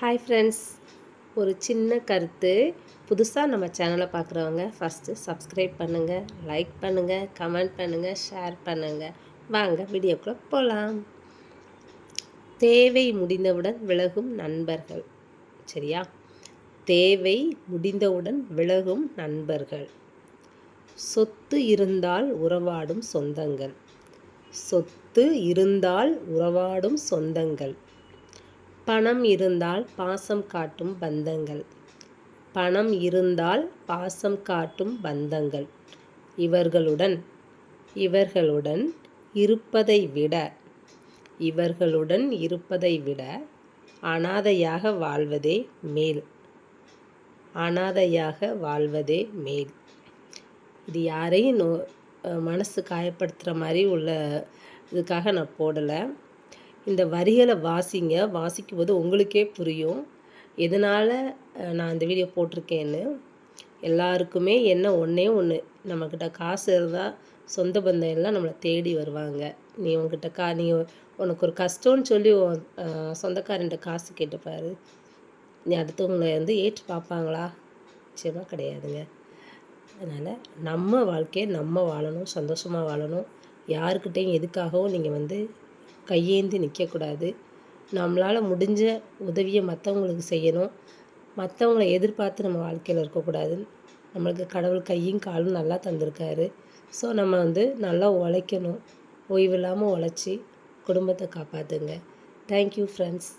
Hi friends ஒரு சின்ன கருத்து. புதுசாக நம்ம சேனலை பார்க்குறவங்க ஃபஸ்ட்டு சப்ஸ்கிரைப் பண்ணுங்கள் லைக் பண்ணுங்கள் கமெண்ட் பண்ணுங்கள் ஷேர் பண்ணுங்கள் வாங்க வீடியோக்குள்ளே போகலாம் தேவை முடிந்தவுடன் விலகும் நண்பர்கள். சரியா? தேவை முடிந்தவுடன் விலகும் நண்பர்கள். சொத்து இருந்தால் உறவாடும் சொந்தங்கள். சொத்து இருந்தால் உறவாடும் சொந்தங்கள். பணம் இருந்தால் பாசம் காட்டும் பந்தங்கள். பணம் இருந்தால் பாசம் காட்டும் பந்தங்கள். இவர்களுடன் இவர்களுடன் இருப்பதை விட இவர்களுடன் இருப்பதை விட அனாதையாக வாழ்வதே மேல். அனாதையாக வாழ்வதே மேல். இது யாரையும் நோ மனசு காயப்படுத்துகிற மாதிரி உள்ள இதுக்காக நான் போடலை. இந்த வரிகளை வாசிங்க. வாசிக்கும்போது உங்களுக்கே புரியும். எதனால் நான் இந்த வீடியோ போட்டிருக்கேன்னு. எல்லாருக்குமே என்ன ஒன்றே ஒன்று நம்மக்கிட்ட காசு இருந்தால் சொந்த பந்தம் எல்லாம் நம்மளை தேடி வருவாங்க. நீ உங்ககிட்ட கா நீ உனக்கு ஒரு கஷ்டம்னு சொல்லி சொந்தக்காரன்ட்ட காசு கேட்டுப்பாரு. நீ அடுத்தவங்களை வந்து ஏற்று பார்ப்பாங்களா? நிச்சயமாக கிடையாதுங்க. அதனால் நம்ம வாழ்க்கையை நம்ம வாழணும். சந்தோஷமாக வாழணும். யாருக்கிட்டேயும் எதுக்காகவும் நீங்கள் வந்து கையேந்தி நிற்கக்கூடாது. நம்மளால் முடிஞ்ச உதவியை மற்றவங்களுக்கு செய்யணும். மற்றவங்கள எதிர்பார்த்து நம்ம வாழ்க்கையில் இருக்கக்கூடாது. நம்மளுக்கு கடவுள் கையும் காலும் நல்லா தந்திருக்காரு. ஸோ நம்ம வந்து நல்லா உழைக்கணும். ஓய்வு இல்லாமல் உழைச்சி குடும்பத்தை காப்பாற்றுங்க தேங்க்யூ ஃப்ரெண்ட்ஸ்